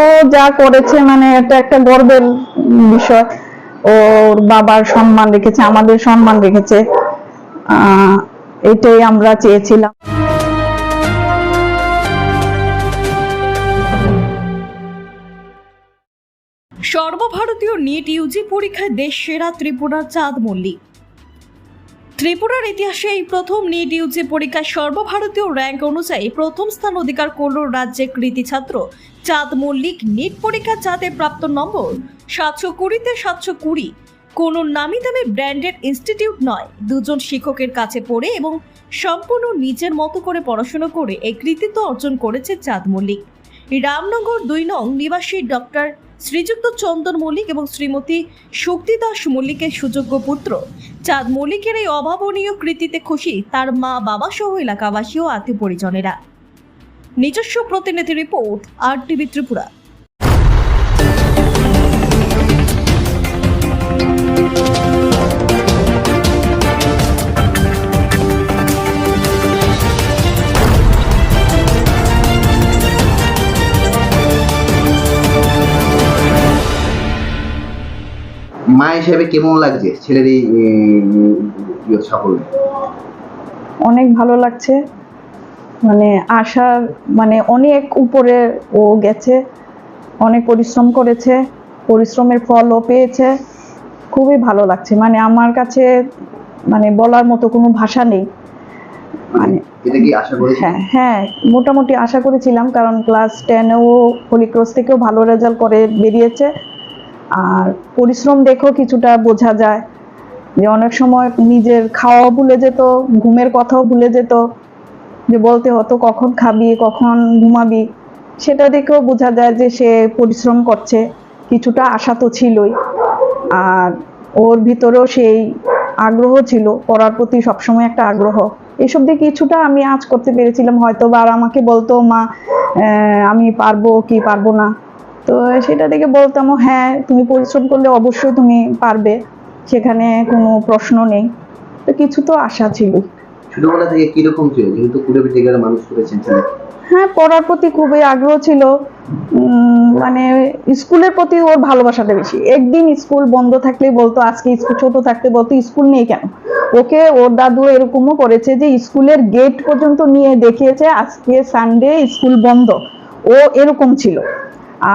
ও যা করেছে মানে এটা একটা গর্বের বিষয়। ওর বাবার সম্মান রেখেছে, আমাদের সম্মান রেখেছে। এটাই আমরা চেয়েছিলাম। সর্বভারতীয় নিট ইউজি পরীক্ষায় দেশ সেরা ত্রিপুরার চাঁদ মল্লিক। ত্রিপুরার ইতিহাসে এই প্রথম নিট ইউজি পরীক্ষায় সর্বভারতীয় র্যাঙ্ক অনুযায়ী প্রথম স্থান অধিকার করল রাজ্যের কৃতি ছাত্র চাঁদ মল্লিক নিট পরীক্ষা চাঁদে প্রাপ্ত নম্বর সাতশো কুড়িতে সাতশো কুড়ি। কোনো নামি দামি ব্র্যান্ডেড ইনস্টিটিউট নয়। দুজন শিক্ষকের কাছে পড়ে এবং সম্পূর্ণ নিজের মতো করে পড়াশুনো করে এই কৃতিত্ব অর্জন করেছে চাঁদ মল্লিক। রামনগর দুই নং নিবাসী ডক্টর শ্রীযুক্ত চন্দন মল্লিক এবং শ্রীমতী শক্তি দাস মল্লিকের সুযোগ্য পুত্র। চাঁদ মল্লিকের এই অভাবনীয় কৃতিতে খুশি তার মা, বাবা সহ এলাকাবাসী ও আত্মীয় পরিজনেরা। নিজস্ব প্রতিনিধি রিপোর্ট আর টিভি ত্রিপুরা। মা হিসেবে কেমন লাগছে? ছেলের এই সাফল্য? অনেক ভালো লাগছে। মানে আশার মানে অনেক উপরে ও গেছে অনেক পরিশ্রম করেছে পরিশ্রমের ফলও পেয়েছে। খুবই ভালো লাগছে। মানে আমার কাছে মানে বলার মতো কোনো ভাষা নেই। মানে আশা হ্যাঁ হ্যাঁ মোটামুটি আশা করেছিলাম কারণ ক্লাস টেনেও হলিক্রস থেকেও ভালো রেজাল্ট করে বেরিয়েছে। আর পরিশ্রম দেখেও কিছুটা বোঝা যায় যে অনেক সময় নিজের খাওয়া ভুলে যেত, ঘুমের কথাও ভুলে যেত, যে বলতে হতো কখন খাবি, কখন ঘুমাবি, সেটা দেখেও বোঝা যায় যে সে পরিশ্রম করছে, কিছুটা আশা তো ছিলই। আর ওর ভিতরেও সেই আগ্রহ ছিল, পড়ার প্রতি সবসময় একটা আগ্রহ। এসব দিয়ে কিছুটা আমি আজ করতে পেরেছিলাম হয়তো বা আর আমাকে বলতো, মা আমি পারব কি পারব না। তো সেটা দেখে বলতাম হ্যাঁ তুমি পরিশ্রম করলে অবশ্যই তুমি পারবে। সেখানে কোনো প্রশ্ন নেই। তো কিছু তো আশা ছিল। ছোটবেলা থেকে কীরকম ছিল? যেহেতু কুড়ে পিঠে গেলে মানুষ করেছেন হ্যাঁ পড়ার প্রতি খুবই আগ্রহ ছিল। মানে স্কুলের প্রতি ওর ভালোবাসাটা বেশি। একদিন স্কুল বন্ধ থাকলে বলতো আজকে স্কুল ছোট থাকতে বলতো স্কুল নেই কেন? ওকে ওর দাদু এরকমও করেছে যে স্কুলের গেট পর্যন্ত নিয়ে দেখিয়েছে আজকে সানডে স্কুল বন্ধ। ও এরকম ছিল।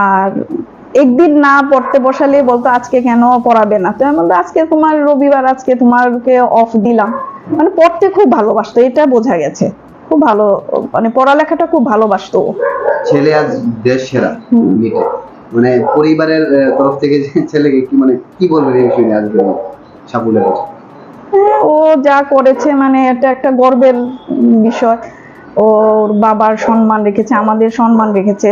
আর একদিন না পড়তে বসালে বলতো আজকে কেন পড়াবে না? তো আমি বলতো আজকে তোমার রবিবার আজকে তোমাকে অফ দিলাম। মানে পড়তে খুব ভালোবাসতো এটা বোঝা গেছে। খুব ভালো মানে পড়ালেখাটা খুব ভালোবাসতো ছেলে আজ দেশ সেরা মানে পরিবারের তরফ থেকে যে ছেলেকে কি মানে কি বলবেন এই বিষয়ে আজকে সাফল্যের হ্যাঁ, ও যা করেছে মানে এটা একটা গর্বের বিষয়। ওর বাবার সম্মান রেখেছে আমাদের সম্মান রেখেছে।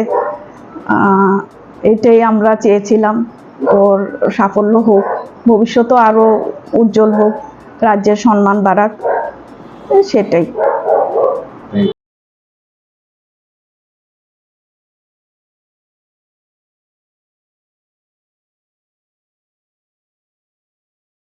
এটাই আমরা চেয়েছিলাম। ওর সাফল্য হোক ভবিষ্যতেও আরও উজ্জ্বল হোক রাজ্যের সম্মান বাড়াক সেটাই।